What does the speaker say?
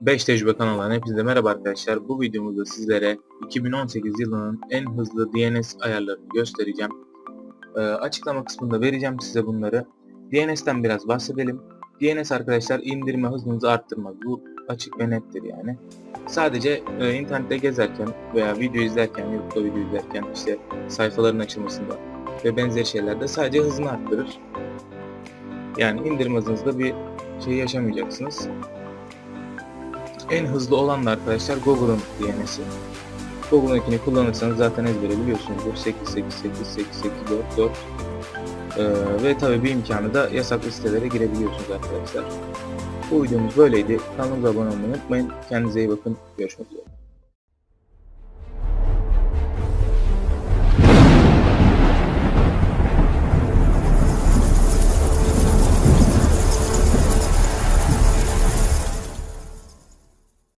5 tecrübe kanalından hepinize merhaba arkadaşlar. Bu videomuzda sizlere 2018 yılının en hızlı DNS ayarlarını göstereceğim. Ee, açıklama kısmında vereceğim size bunları. DNS'ten biraz bahsedelim. DNS arkadaşlar indirme hızınızı arttırmaz. Bu açık ve nettir yani. Sadece e, internette gezerken veya video izlerken, YouTube'da video izlerken işte sayfaların açılmasında ve benzeri şeylerde sadece hızını arttırır. Yani indirme hızınızda bir şey yaşamayacaksınız. En hızlı olan da arkadaşlar Google'ın DNS'i. Google'unkini kullanırsanız zaten ezbere biliyorsunuzdur. 8888884 ee, ve tabi bir imkanı da yasaklı sitelere girebiliyorsunuz arkadaşlar. Bu videomuz böyleydi. Kanalımıza abone olmayı unutmayın. Kendinize iyi bakın. Görüşmek üzere.